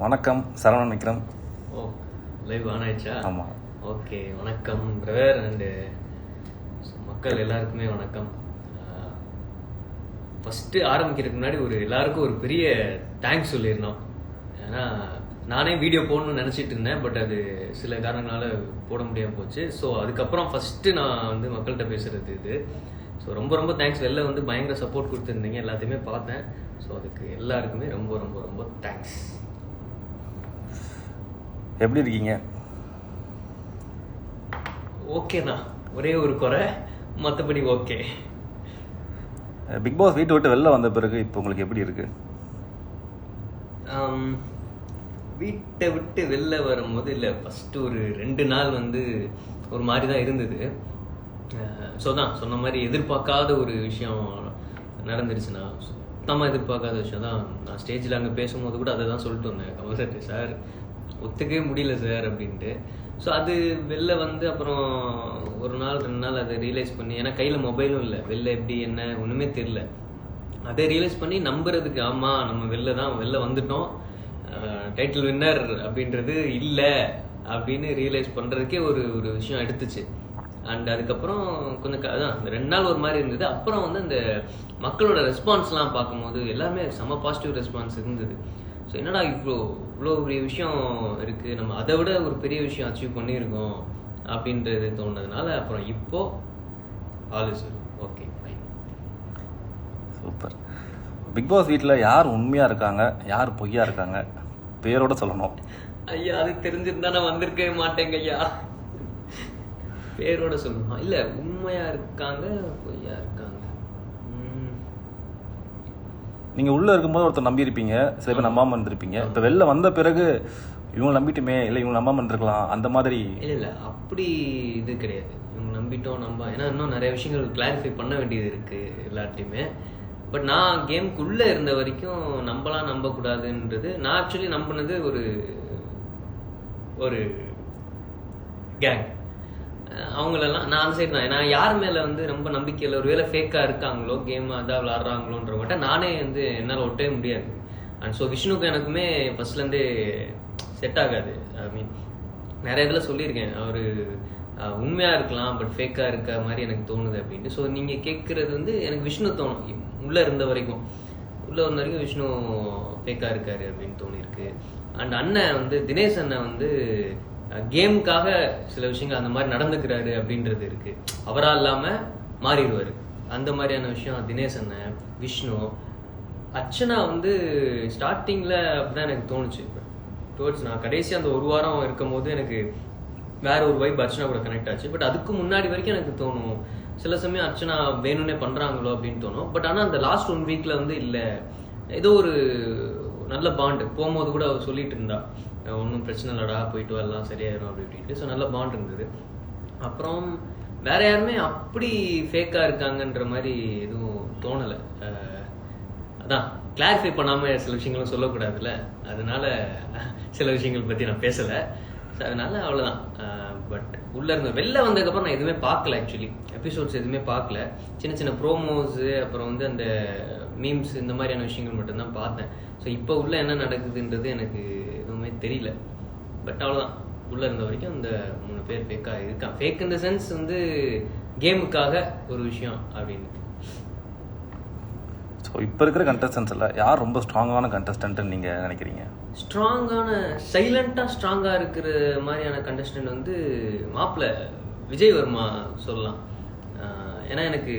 வணக்கம் சரவணன் விக்ரம். ஓ live on ஆயிடுச்சா? ஆமாம் ஓகே வணக்கம் பிரதர் அண்டு மக்கள் எல்லாருக்குமே வணக்கம். ஃபஸ்ட்டு ஆரம்பிக்கிறதுக்கு முன்னாடி ஒரு எல்லாருக்கும் ஒரு பெரிய தேங்க்ஸ் சொல்லியிருந்தோம் ஏன்னா நானே வீடியோ போடணும்னு நினச்சிட்டு இருந்தேன் பட் அது சில காரணங்களால போட முடியாமல் போச்சு. ஸோ அதுக்கப்புறம் ஃபஸ்ட்டு நான் வந்து மக்கள்கிட்ட பேசுகிறது இது. ஸோ ரொம்ப ரொம்ப தேங்க்ஸ் வெளில வந்து பயங்கர சப்போர்ட் கொடுத்துருந்தீங்க எல்லாத்தையுமே பார்த்தேன். ஸோ அதுக்கு எல்லாருக்குமே ரொம்ப ரொம்ப ரொம்ப தேங்க்ஸ் எப்படி இருக்கீங்க? ஓகேண்ணா ஒரே ஒரு குறை. மற்றபடி ஓகே பிக் பாஸ் வீட்டை விட்டு வெளில வந்த பிறகு இப்போ உங்களுக்கு எப்படி இருக்கு? ஆம், வீட்டை விட்டு வெளில வரும்போது இல்லை ஃபஸ்ட்டு ஒரு ரெண்டு நாள் வந்து ஒரு மாதிரி தான் இருந்தது ஸோ தான் சொன்ன மாதிரி எதிர்பார்க்காத ஒரு விஷயம் நடந்துருச்சுண்ணா. சுத்தமாக எதிர்பார்க்காத விஷயம் தான். நான் ஸ்டேஜில் அங்கே பேசும்போது கூட அதை தான் சொல்லிட்டு வந்தேன். கமல்சர்ட்டு சார் ஒத்துக்கவே முடியல சார் அப்படின்ட்டு. ஸோ அது வெளில வந்து அப்புறம் ஒரு நாள் ரெண்டு நாள் அதை ரியலைஸ் பண்ணி ஏன்னா கையில் மொபைலும் இல்லை. வெளில எப்படி என்ன ஒன்றுமே தெரில அதை ரியலைஸ் பண்ணி நம்புறதுக்கு ஆமா நம்ம வெளில தான் வெளில வந்துட்டோம். டைட்டில் வின்னர் அப்படின்றது இல்லை அப்படின்னு ரியலைஸ் பண்றதுக்கே ஒரு ஒரு விஷயம் எடுத்துச்சு. அண்ட் அதுக்கப்புறம் கொஞ்சம் அதான் ரெண்டு நாள் ஒரு மாதிரி இருந்தது. அப்புறம் வந்து அந்த மக்களோட ரெஸ்பான்ஸ்லாம் பார்க்கும்போது எல்லாமே செம பாசிட்டிவ் ரெஸ்பான்ஸ் இருந்தது. ஸோ என்னடா இவ்வளோ இவ்வளோ பெரிய விஷயம் இருக்கு? நம்ம அதை விட ஒரு பெரிய விஷயம் அச்சீவ் பண்ணியிருக்கோம் அப்படின்றது தோணுனதுனால அப்புறம் இப்போ all is okay fine super big boss வீட்டில் யார் உண்மையாக இருக்காங்க? யார் பொய்யா இருக்காங்க? பேரோட சொல்லணும். ஐயா அது தெரிஞ்சிருந்தா நான் வந்திருக்கவே மாட்டேங்க ஐயா. பேரோட சொல்லணுமா. இல்ல உண்மையா இருக்காங்க பொய்யா இருக்காங்க உம், நீங்கள் உள்ளே இருக்கும்போது ஒருத்தர் நம்பியிருப்பீங்க சில பேர் நம்பாமல் இருந்திருப்பீங்க. இப்போ வெளில வந்த பிறகு இவங்க நம்பிட்டுமே இல்லை இவங்க நம்பாமல் இருந்திருக்கலாம் அந்த மாதிரி. இல்லை இல்லை அப்படி இது கிடையாது. இவங்க நம்பிட்டோம் நம்ப ஏன்னா இன்னும் நிறைய விஷயங்கள் கிளாரிஃபை பண்ண வேண்டியது இருக்குது எல்லாத்தையுமே பட் நான் கேம்க்குள்ளே இருந்த வரைக்கும் நம்பலாம் நம்பக்கூடாதுன்றது நான் ஆக்சுவலி நம்பினது ஒரு ஒரு கேங் அவங்களெல்லாம் நான் அந்த சைடு தான். நான் யார் மேலே வந்து ரொம்ப நம்பிக்கையில் ஒருவேளை ஃபேக்காக இருக்காங்களோ கேம் அதான் விளாட்றாங்களோன்ற மட்டும் நானே வந்து என்னால் ஒட்டவே முடியாது. அண்ட் ஸோ விஷ்ணுக்கு எனக்குமே ஃபர்ஸ்ட்லேருந்தே செட் ஆகாது. ஐ மீன் நிறைய இதில் சொல்லியிருக்கேன். அவர் உண்மையாக இருக்கலாம் பட் ஃபேக்காக இருக்க மாதிரி எனக்கு தோணுது அப்படின்ட்டு. ஸோ நீங்கள் கேட்குறது வந்து எனக்கு விஷ்ணு தோணும். உள்ளே இருந்த வரைக்கும். உள்ளே இருந்த வரைக்கும் விஷ்ணு ஃபேக்காக இருக்காரு அப்படின்னு தோணியிருக்கு. அண்ட் அண்ணன் வந்து தினேஷ் அண்ணன் வந்து கேமுக்காக சில விஷயங்கள் அந்த மாதிரி நடந்துக்கிறாரு அப்படின்றது இருக்கு. அவரா இல்லாம மாறிடுவாரு. அந்த மாதிரியான விஷயம் தினேஷ் அண்ணன் விஷ்ணு அர்ச்சனா வந்து ஸ்டார்டிங்ல அப்படிதான் எனக்கு தோணுச்சு. டுவர்ட்ஸ் நான் கடைசி அந்த ஒரு வாரம் இருக்கும் போது எனக்கு வேற ஒரு வைப் அர்ச்சனா கூட கனெக்ட் ஆச்சு. பட் அதுக்கு முன்னாடி வரைக்கும் எனக்கு தோணும் சில சமயம் அர்ச்சனா வேணும்னே பண்றாங்களோ அப்படின்னு தோணும். பட் ஆனா அந்த லாஸ்ட் ஒன் வீக்ல வந்து இல்ல. ஏதோ ஒரு நல்ல பாண்டு போகும்போது கூட அவர் சொல்லிட்டு இருந்தா. ஒன்றும் பிரச்சனை இல்லடா போயிட்டு வரலாம் சரியாயிரும் அப்படி இப்படின்ட்டு. ஸோ நல்ல பாண்ட் இருந்தது. அப்புறம் வேற யாருமே அப்படி ஃபேக்கா இருக்காங்கன்ற மாதிரி எதுவும் தோணலை. அதான் கிளாரிஃபை பண்ணாம சில விஷயங்களும் சொல்லக்கூடாதுல்ல. அதனால சில விஷயங்கள் பத்தி நான் பேசல. So, அதனால அவ்வளவுதான். பட் உள்ள இருந்த வெளில வந்ததுக்கப்புறம் நான் எதுவுமே பார்க்கல ஆக்சுவலி எபிசோட்ஸ் எதுவுமே பார்க்கல. சின்ன சின்ன ப்ரோமோஸ் அப்புறம் வந்து அந்த மீம்ஸ் இந்த மாதிரியான விஷயங்கள் மட்டும்தான் பார்த்தேன். ஸோ இப்போ உள்ள என்ன நடக்குதுன்றது எனக்கு எதுவுமே தெரியல. பட் அவ்வளோதான் உள்ள இருந்த வரைக்கும் இந்த மூணு பேர் ஃபேக்காக இருக்கான் ஃபேக் இந்த சென்ஸ் வந்து கேமுக்காக ஒரு விஷயம் அப்படின்னு. ஸோ இப்போ இருக்கிற கண்டஸ்டன்ஸில் யார் ரொம்ப ஸ்ட்ராங்கான கண்டஸ்டன்ட்னு நீங்கள் நினைக்கிறீங்க? ஸ்ட்ராங்கான சைலண்டாக ஸ்ட்ராங்காக இருக்கிற மாதிரியான கண்டஸ்டன்ட் வந்து மாப்பிள்ளை விஜய் வர்மா சொல்லலாம் ஏன்னா எனக்கு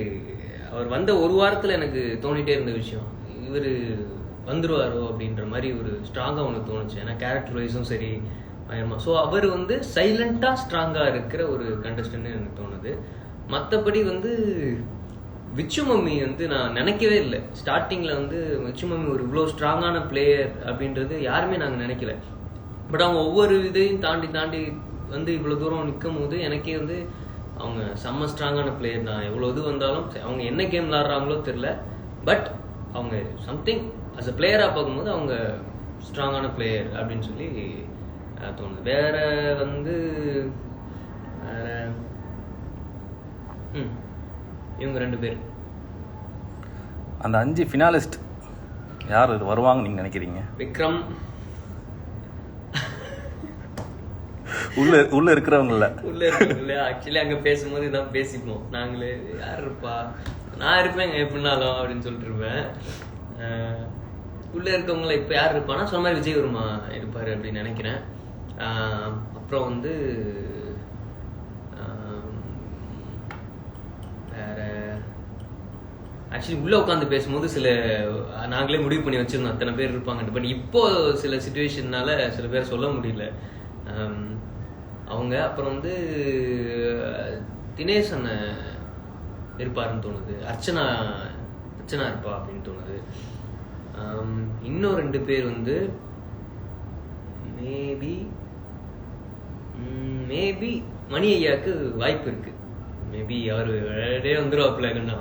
அவர் வந்த ஒரு வாரத்தில் எனக்கு தோணிட்டே இருந்த விஷயம். இவர் வந்துருவாரோ அப்படின்ற மாதிரி ஒரு ஸ்ட்ராங்காக ஒன்று தோணுச்சு. ஏன்னா கேரக்டர் வைஸும் சரி பயமா. ஸோ அவர் வந்து சைலண்டாக ஸ்ட்ராங்காக இருக்கிற ஒரு கண்டஸ்டன்ட்னு எனக்கு தோணுது. மற்றபடி வந்து விச்சு மம்மி வந்து நான் நினைக்கவே இல்லை. ஸ்டார்டிங்கில் வந்து விச்சு மம்மி ஒரு இவ்வளோ ஸ்ட்ராங்கான பிளேயர் அப்படின்றது யாருமே நாங்கள் நினைக்கல. பட் அவங்க ஒவ்வொரு இதையும் தாண்டி தாண்டி வந்து இவ்வளோ தூரம் நிற்கும் போது எனக்கே வந்து அவங்க செம்ம ஸ்ட்ராங்கான பிளேயர் தான். எவ்வளோ இது வந்தாலும் அவங்க என்ன கேம் விளாட்றாங்களோ தெரில பட் அவங்க சம்திங் அஸ் அ பிளேயராக பார்க்கும்போது அவங்க ஸ்ட்ராங்கான பிளேயர் அப்படின்னு சொல்லி தோணுது. வேற வந்து ம் இவங்க ரெண்டு பேர். அந்த அஞ்சு ஃபினாலிஸ்ட் யார்? இது வருவாங்கன்னு நீங்கள் நினைக்கிறீங்க? விக்ரம். உள்ள உள்ள இருக்கிறவங்கள உள்ள இருக்கோம்ல ஆக்சுவலி அங்க பேசும்போது இதான் பேசிப்போம். நாங்களே யார் இருப்பா? நான் இருப்பேங்க எப்படினாலும் அப்படின்னு சொல்லிட்டு இருப்பேன். உள்ள இருக்கவங்கள இப்ப யார் இருப்பானா சொன்ன மாதிரி விஜய் வருமா இருப்பாரு அப்படின்னு நினைக்கிறேன். அப்புறம் வந்து வேற ஆக்சுவலி உள்ள உட்காந்து பேசும்போது சில நாங்களே முடிவு பண்ணி வச்சிருந்தோம் அத்தனை பேர் இருப்பாங்கன்னு. பட் இப்போ சில சுச்சுவேஷன்னால சில பேர் சொல்ல முடியல. அவங்க அப்புறம் வந்து தினேஷ் அண்ணன் இருப்பாருன்னு தோணுது. அர்ச்சனா அர்ச்சனா இருப்பா அப்படின்னு தோணுது. இன்னும் ரெண்டு பேர் வந்து மேபி மேபி மணி ஐயாவுக்கு வாய்ப்பு இருக்கு. மேபி அவர் டே வந்துருவாப்புலன்னா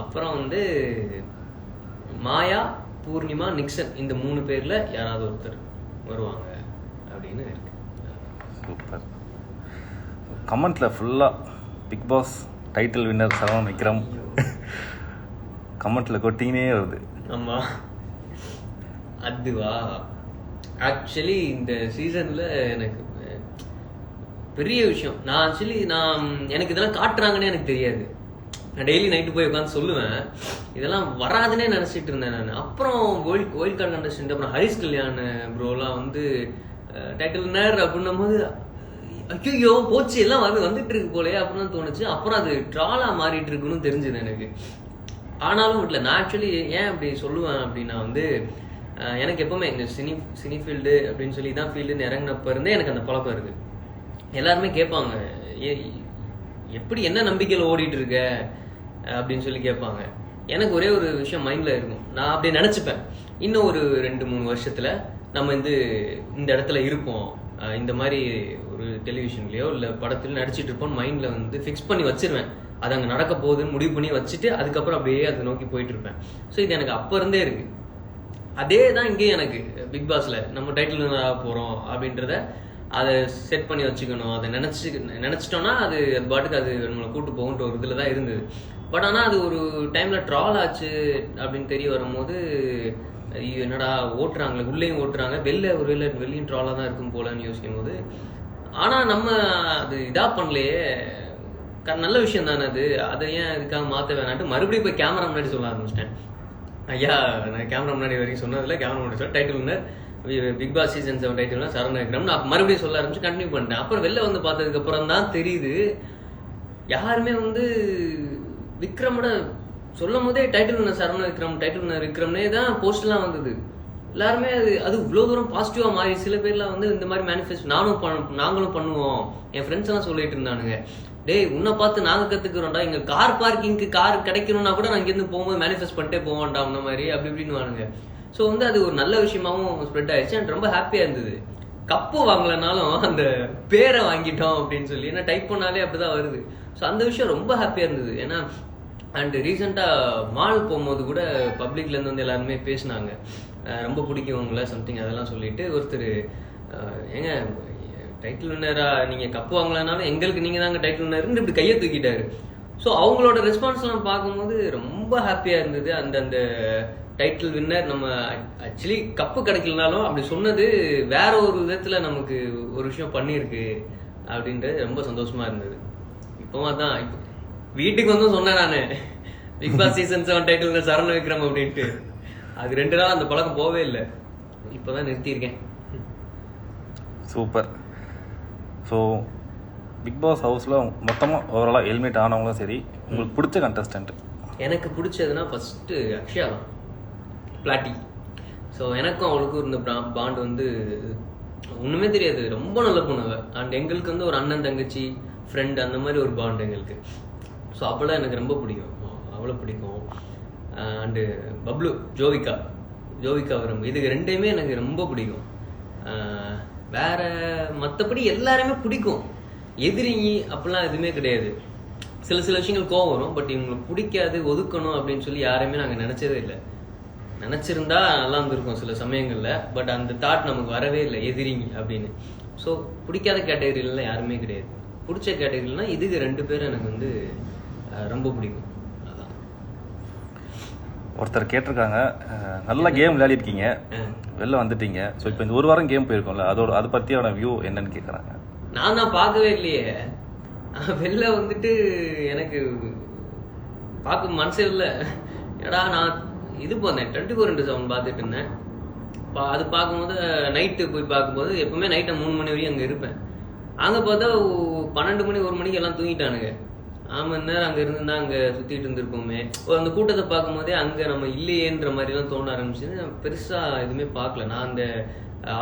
அப்புறம் வந்து மாயா பூர்ணிமா நிக்சன் இந்த மூணு பேர்ல யாராவது ஒருத்தர் வருவாங்க அப்படின்னு இருக்கு. சூப்பர் கமெண்ட்ல ஃபுல்லா big boss title winner Saravanan Vikram. கமெண்ட்ல கொட்டிங்கனே வருது. ஆமா. அதுவா? ஆக்சுவலி இந்த சீசன்ல எனக்கு பெரிய விஷயம். நான் ஆக்சுவலி நான் எனக்கு இதெல்லாம் காட்டுறாங்கன்னே எனக்கு தெரியாது. நான் டெய்லி நைட்டு போய் உட்காந்து சொல்லுவேன். இதெல்லாம் வராதுன்னே நினைச்சிட்டு இருந்தேன் நான். அப்புறம் கோயில் கோயில் கார்டு கண்டஸ்டன்ட் அப்புறம் ஹரிஷ் கல்யாண் ப்ரோலாம் வந்து டைட்டில் நேர் அப்படின்னும் போது ஐயோ போச்சு எல்லாம் வந்து வந்துட்டு இருக்கு போலயே அப்படின்னு தோணுச்சு. அப்புறம் அது ட்ராலா மாறிட்டு இருக்குன்னு தெரிஞ்சது எனக்கு. ஆனாலும் இல்லை நான் ஆக்சுவலி ஏன் அப்படி சொல்லுவேன் அப்படின்னா வந்து எனக்கு எப்பவுமே இந்த சினி சினி ஃபீல்டு அப்படின்னு சொல்லி தான் ஃபீல்டுன்னு இறங்கினப்ப இருந்தே எனக்கு அந்த பழக்கம் இருக்கு. எல்லாருமே கேட்பாங்க ஏ எப்படி என்ன நம்பிக்கையில் ஓடிட்டு இருக்க? அப்படின்னு சொல்லி கேட்பாங்க. எனக்கு ஒரே ஒரு விஷயம் மைண்டில் இருக்கும். நான் அப்படியே நினச்சிப்பேன். இன்னும் ஒரு ரெண்டு மூணு வருஷத்தில் நம்ம வந்து இந்த இடத்துல இருப்போம். இந்த மாதிரி ஒரு டெலிவிஷன்லேயோ இல்லை படத்துலையோ நடிச்சிட்டு இருப்போம் மைண்டில் வந்து ஃபிக்ஸ் பண்ணி வச்சிருவேன். அது அங்கே நடக்க போகுதுன்னு முடிவு பண்ணி வச்சுட்டு அதுக்கப்புறம் அப்படியே அதை நோக்கி போயிட்டு இருப்பேன். ஸோ இது எனக்கு அப்போ இருந்தே இருக்கு. அதே தான் இங்கேயும் எனக்கு பிக் பாஸ்ல நம்ம டைட்டில் போகிறோம் அப்படின்றத அதை செட் பண்ணி வச்சுக்கணும். அதை நினச்சி நினச்சிட்டோன்னா அது அது பாட்டுக்கு அது நம்மளை கூட்டு போகுன்ற ஒரு இதில் தான் இருந்தது. பட் ஆனால் அது ஒரு டைமில் ட்ரால் ஆச்சு அப்படின்னு தெரிய வரும்போது என்னடா ஓட்டுறாங்களே உள்ளேயும் ஓட்டுறாங்க. வெளில ஒரு வெளில வெளியும் ட்ராலாக தான் இருக்கும் போலன்னு யோசிக்கும் போது ஆனால் நம்ம அது இதாக பண்ணலையே. நல்ல விஷயம் தானே அது. அதை ஏன் இதுக்காக மாத்த வேணான்ட்டு மறுபடியும் போய் கேமரா முன்னாடி சொல்ல ஆரம்பிச்சிட்டேன். ஐயா நான் கேமரா முன்னாடி வரைக்கும் சொன்னதில்ல கேமரா முன்னாடி சொல்ல title winner big boss season seven title Sarana Vikram நான் மறுபடியும் சொல்ல ஆரம்பிச்சு கண்டினியூ பண்ணிட்டேன். அப்புறம் வெளில வந்து பார்த்ததுக்கு அப்புறம் தான் தெரியுது யாருமே வந்து விக்ரமோட சொல்லும் போதே title winner Saravana Vikram title winner விக்ரம்னே தான் போஸ்ட்லாம் வந்தது. எல்லாருமே அது அது இவ்வளோ தூரம் பாசிட்டிவாக மாறி சில பேர்லாம் வந்து இந்த மாதிரி மேனிஃபெஸ்ட் நானும் பண் நாங்களும் பண்ணுவோம். என் ஃப்ரெண்ட்ஸ் எல்லாம் சொல்லிட்டு இருந்தானுங்க. டேய் உன்னை பார்த்து நாங்க கத்துக்கிறோம்டா. இங்க கார் பார்க்கிங்க்கு கார் கிடைக்கணும்னா கூட நான் இங்கேருந்து போகும்போது மேனிஃபெஸ்ட் பண்ணிட்டே போவோம்டா அந்த மாதிரி அப்படி இப்படின்னு வானுங்க ஸோ வந்து அது ஒரு நல்ல விஷயமாவும் ஸ்ப்ரெட் ஆயிடுச்சு. அண்ட் ரொம்ப ஹாப்பியா இருந்தது. கப்பு வாங்கலைனாலும் அந்த பேரை வாங்கிட்டோம் அப்படின்னு சொல்லி ஏன்னா டைப் பண்ணாலே அப்படிதான் வருது. ஸோ அந்த விஷயம் ரொம்ப ஹாப்பியா இருந்தது. ஏன்னா அண்ட் ரீசெண்டாக மால் போகும்போது கூட பப்ளிக்ல இருந்து வந்து எல்லாருமே பேசினாங்க. ரொம்ப பிடிக்கும் உங்களை சம்திங் அதெல்லாம் சொல்லிட்டு ஒருத்தர் ஏங்க டைட்டில் வின்னரா நீங்க கப்பு வாங்கலனாலும் எங்களுக்கு நீங்க தாங்க டைட்டில் வின்னர்னு இப்படி கையை தூக்கிட்டாரு. ஸோ அவங்களோட ரெஸ்பான்ஸ்லாம் பார்க்கும்போது ரொம்ப ஹாப்பியா இருந்தது. அந்த அந்த டைட்டில் வின்னர் நம்ம ஆக்சுவலி கப்பு கிடைக்கலனாலும் அப்படி சொன்னது வேற ஒரு விதத்துல நமக்கு ஒரு விஷயம் பண்ணியிருக்கு அப்படின்றது ரொம்ப சந்தோஷமா இருந்தது. இப்போ தான் இப்போ வீட்டுக்கு வந்து சொன்னேன் நானு. Big boss season seven title Sarana Vikram அப்படின்ட்டு. அது ரெண்டு நாள் அந்த பழக்கம் போவே இல்லை. இப்போதான் நிறுத்தியிருக்கேன். சூப்பர். ஸோ பிக் பாஸ் ஹவுஸில் மொத்தமாக ஓவராலாக ஹெல்மெட் ஆனவங்களும் சரி உங்களுக்கு பிடிச்ச கண்டஸ்டன்ட் எனக்கு பிடிச்சதுன்னா ஃபஸ்ட்டு அக்ஷயா தான். பிளாட்டி ஸோ எனக்கும் அவளுக்கும் இருந்த பாண்ட் வந்து ஒன்றுமே தெரியாது. ரொம்ப நல்ல பொண்ணு அண்ட் எங்களுக்கு வந்து ஒரு அண்ணன் தங்கச்சி ஃப்ரெண்ட் அந்த மாதிரி ஒரு பாண்ட் எங்களுக்கு. ஸோ அப்போல்லாம் எனக்கு ரொம்ப பிடிக்கும். அவ்வளோ பிடிக்கும். அண்டு பப்ளு ஜோவிகா ஜோவிகா வரும். இது ரெண்டையுமே எனக்கு ரொம்ப பிடிக்கும். Uh, வேற மற்றபடி எல்லாருமே பிடிக்கும். எதிரிங்க அப்படிலாம் எதுவுமே கிடையாது. சில சில விஷயங்கள் கோவம் வரும் பட் இவங்களுக்கு பிடிக்காது ஒதுக்கணும் அப்படின்னு சொல்லி யாரையுமே நாங்கள் நினைச்சதே இல்லை. நினைச்சிருந்தா நல்லா இருந்திருக்கும் சில சமயங்கள்ல பட் அந்த தாட் நமக்கு வரவே இல்லை எதிரிங்க அப்படின்னு. ஸோ பிடிக்காத கேட்டகரியிலாம் யாருமே கிடையாது. பிடிச்ச கேட்டகரினா இதுக்கு ரெண்டு பேரும் எனக்கு வந்து ரொம்ப பிடிக்கும். ஒருத்தர் கேட்டிருக்காங்க நல்ல கேம் விளையாடிருக்கீங்க. வெளில வந்துட்டீங்க. ஸோ இப்போ இந்த ஒரு வாரம் கேம் போயிருக்கோம்ல அதோட அதை பற்றியான வியூ என்னன்னு கேட்குறாங்க நான் தான் பார்க்கவே இல்லையே. வெளில வந்துட்டு எனக்கு பார்க்க மனசே இல்லை. ஏடா நான் இது பண்ணேன் டுவெண்ட்டி ஃபோர் இன்ட்டு செவன் பார்த்துட்டு இருந்தேன். பா- அது பார்க்கும்போது நைட்டு போய் பார்க்கும்போது எப்பவுமே நைட்டை மூணு மணி வரையும் அங்கே இருப்பேன். அங்கே பார்த்தா பன்னெண்டு மணி ஒரு மணிக்கு எல்லாம் தூங்கிட்டானுங்க. ஆறு மணி நேரம் அங்கே இருந்துதான் அங்கே சுற்றிட்டு இருந்திருப்போமே. ஓ, அந்த கூட்டத்தை பார்க்கும்போதே அங்கே நம்ம இல்லையேன்ற மாதிரிலாம் தோண ஆரம்பிச்சு பெருசாக எதுவுமே பார்க்கல. நான் அந்த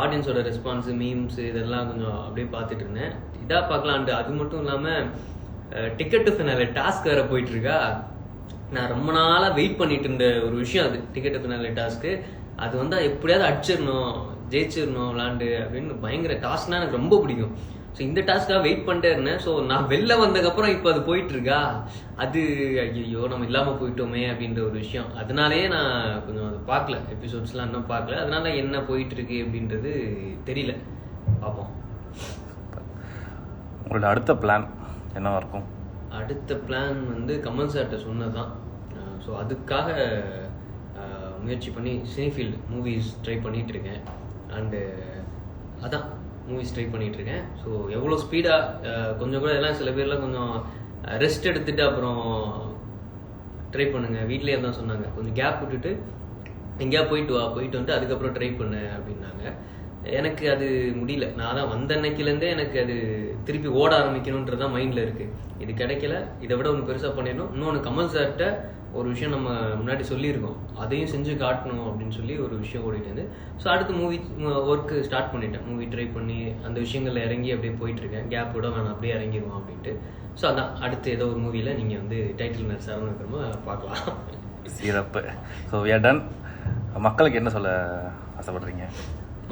ஆடியன்ஸோட ரெஸ்பான்ஸ் மீம்ஸ் இதெல்லாம் கொஞ்சம் அப்படியே பார்த்துட்டு இருந்தேன். இதாக பார்க்கலான்ட்டு. அது மட்டும் இல்லாமல் டிக்கெட் டு டாஸ்க் வேறு போயிட்டு இருக்கா நான் ரொம்ப நாளா வெயிட் பண்ணிட்டு இருந்த ஒரு விஷயம் அது. டிக்கெட் ஃபினாலே டாஸ்க்கு அது வந்து எப்படியாவது அடிச்சிடணும் ஜெயிச்சிடணும் விளாண்டு அப்படின்னு. பயங்கர டாஸ்க்னா எனக்கு ரொம்ப பிடிக்கும். ஸோ இந்த டாஸ்க்காக வெயிட் பண்ணிட்டே இருந்தேன். ஸோ நான் வெளில வந்ததுக்கப்புறம் இப்போ அது போயிட்டு இருக்கா அது ஐயோ நம்ம இல்லாமல் போயிட்டோமே அப்படின்ற ஒரு விஷயம். அதனாலேயே நான் கொஞ்சம் அது பார்க்கல. எபிசோட்ஸ்லாம் இன்னும் பார்க்கல. அதனால என்ன போயிட்டு இருக்கு அப்படின்றது தெரியல. பார்ப்போம். உங்களோட அடுத்த பிளான் என்னவா இருக்கும்? அடுத்த பிளான் வந்து கமல் சார்கிட்ட சொன்னது தான் ஸோ அதுக்காக முயற்சி பண்ணி சினிஃபீல்டு மூவிஸ் ட்ரை பண்ணிட்டு இருக்கேன் அண்டு அதான். மூவிஸ் ட்ரை பண்ணிட்டு இருக்கேன் ஸோ எவ்வளோ ஸ்பீடாக கொஞ்சம் கூட எல்லாம் சில பேர்லாம் கொஞ்சம் ரெஸ்ட் எடுத்துட்டு அப்புறம் ட்ரை பண்ணுங்க. வீட்லேயே தான் சொன்னாங்க. கொஞ்சம் கேப் விட்டுட்டு எங்கேயா போயிட்டு வா போயிட்டு வந்துட்டு அதுக்கப்புறம் ட்ரை பண்ணு அப்படின்னாங்க. எனக்கு அது முடியல. நான் தான் வந்த அன்னைக்கிலேருந்தே எனக்கு அது திருப்பி ஓட ஆரம்பிக்கணுன்றது தான் மைண்டில் இருக்குது இது கிடைக்கல. இதை விட ஒன்று பெருசாக பண்ணிடணும். இன்னொன்று கமல் சார்கிட்ட ஒரு விஷயம் நம்ம முன்னாடி சொல்லியிருக்கோம். அதையும் செஞ்சு காட்டணும் அப்படின்னு சொல்லி ஒரு விஷயம் ஓடிட்டு இருந்து. ஸோ அடுத்து மூவி ஒர்க்கு ஸ்டார்ட் பண்ணிட்டேன். மூவி ட்ரை பண்ணி அந்த விஷயங்கள்ல இறங்கி அப்படியே போயிட்டுருக்கேன். கேப் விட வேணாம் அப்படியே இறங்கிடுவோம் அப்படின்ட்டு. ஸோ அதான். அடுத்து ஏதோ ஒரு மூவியில் நீங்கள் வந்து டைட்டில் மேட்ச் இருக்கிறமோ பார்க்கலாம். சிறப்பு. ஸோ we டன் மக்களுக்கு என்ன சொல்ல ஆசைப்படுறீங்க?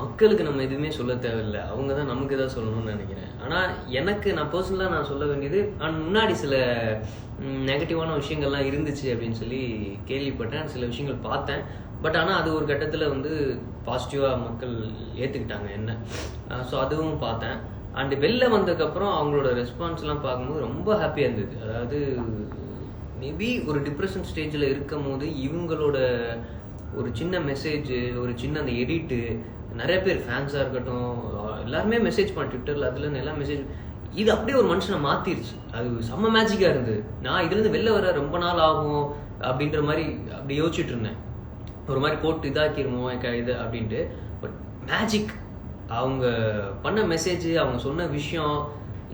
மக்களுக்கு நம்ம எதுவுமே சொல்ல தேவையில்லை. அவங்க தான் நமக்கு தான் சொல்லணும்னு நினைக்கிறேன். ஆனால் எனக்கு நான் பர்சனலாக நான் சொல்ல வேண்டியது நான் முன்னாடி சில நெகட்டிவான விஷயங்கள்லாம் இருந்துச்சு அப்படின்னு சொல்லி கேள்விப்பட்டேன். சில விஷயங்கள் பார்த்தேன். பட் ஆனால் அது ஒரு கட்டத்தில் வந்து பாசிட்டிவாக மக்கள் ஏற்றுக்கிட்டாங்க என்ன. ஸோ அதுவும் பார்த்தேன். அண்டு வெளில வந்ததுக்கப்புறம் அவங்களோட ரெஸ்பான்ஸ்லாம் பார்க்கும்போது ரொம்ப ஹாப்பியாக இருந்தது. அதாவது மேபி ஒரு டிப்ரெஷன் ஸ்டேஜில் இருக்கும் போது இவங்களோட ஒரு சின்ன மெசேஜ் ஒரு சின்ன அந்த எடிட்டு நிறைய பேர் ஃபேன்ஸாக இருக்கட்டும் எல்லாருமே மெசேஜ் பண்ண ட்விட்டரில் அதுல எல்லாம் மெசேஜ் இது அப்படியே ஒரு மனுஷனை மாத்திருச்சு. அது செம்ம மேஜிக்காக இருந்தது. நான் இதுலேருந்து வெளில வர ரொம்ப நாள் ஆகும் அப்படின்ற மாதிரி அப்படி யோசிச்சுட்டு இருந்தேன். ஒரு மாதிரி போட்டு இதாக்கிருமோ இது அப்படின்ட்டு. பட் மேஜிக் அவங்க பண்ண மெசேஜ் அவங்க சொன்ன விஷயம்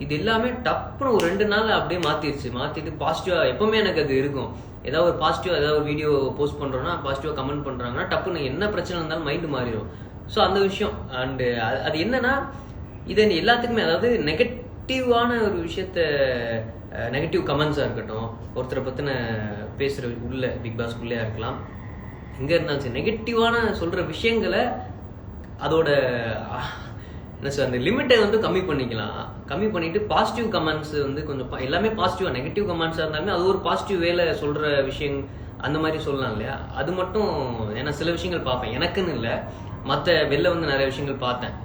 இது எல்லாமே டப்புன்னு ஒரு ரெண்டு நாள் அப்படியே மாத்திருச்சு. மாத்திட்டு பாசிட்டிவா எப்பவுமே எனக்கு அது இருக்கும். ஏதாவது ஒரு பாசிட்டிவா ஏதாவது ஒரு வீடியோ போஸ்ட் பண்றோம்னா பாசிட்டிவா கமெண்ட் பண்றாங்கன்னா டப்புன்னு என்ன பிரச்சனை இருந்தாலும் மைண்டு மாறிடும் ஸோ அந்த விஷயம். அண்டு அது என்னன்னா இது எல்லாத்துக்குமே அதாவது நெகட்டிவான ஒரு விஷயத்த நெகட்டிவ் கமெண்ட்ஸாக இருக்கட்டும் ஒருத்தரை பற்றின பேசுகிற உள்ள பிக் பாஸ்க்குள்ளேயா இருக்கலாம். எங்கே இருந்தாலும் சரி நெகட்டிவான சொல்கிற விஷயங்களை அதோட என்ன சார் அந்த லிமிட்டை வந்து கம்மி பண்ணிக்கலாம். கம்மி பண்ணிட்டு பாசிட்டிவ் கமெண்ட்ஸ் வந்து கொஞ்சம் எல்லாமே பாசிட்டிவாக நெகட்டிவ் கமெண்ட்ஸாக இருந்தாலுமே அது ஒரு பாசிட்டிவ் வேல சொல்கிற விஷயம் அந்த மாதிரி சொல்லலாம் இல்லையா? அது மட்டும் ஏன்னா சில விஷயங்கள் பார்ப்பேன். எனக்குன்னு இல்லை. மற்ற வெளில வந்து நிறைய விஷயங்கள் பார்த்தேன்.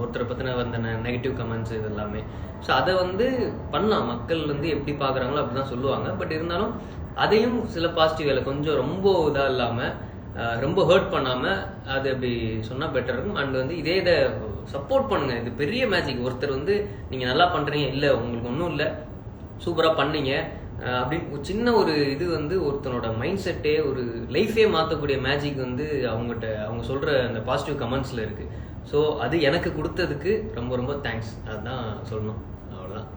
ஒருத்தரை பற்றின வந்த நெகட்டிவ் கமெண்ட்ஸ் இது எல்லாமே ஸோ அதை வந்து பண்ணலாம். மக்கள் வந்து எப்படி பார்க்குறாங்களோ அப்படி தான் சொல்லுவாங்க. பட் இருந்தாலும் அதையும் சில பாசிட்டிவ் வேலை. கொஞ்சம் ரொம்ப இதாக இல்லாமல் ரொம்ப ஹர்ட் பண்ணாமல் அது அப்படி சொன்னால் பெட்டர் இருக்கும். அண்ட் வந்து இதே இதை சப்போர்ட் பண்ணுங்கள் இது பெரிய மேஜிக் ஒருத்தர் வந்து நீங்கள் நல்லா பண்ணுறீங்க இல்லை உங்களுக்கு ஒன்றும் இல்லை. சூப்பராக பண்ணீங்க. அப்படின்னு ஒரு சின்ன ஒரு இது வந்து ஒருத்தனோட மைண்ட் செட்டே ஒரு லைஃபே மாற்றக்கூடிய மேஜிக் வந்து அவங்ககிட்ட அவங்க சொல்கிற அந்த பாசிட்டிவ் கமெண்ட்ஸில் இருக்கு. ஸோ அது எனக்கு கொடுத்ததுக்கு ரொம்ப ரொம்ப தேங்க்ஸ் அதுதான் சொல்லணும். அவ்வளோதான்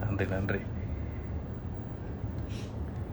நன்றி நன்றி.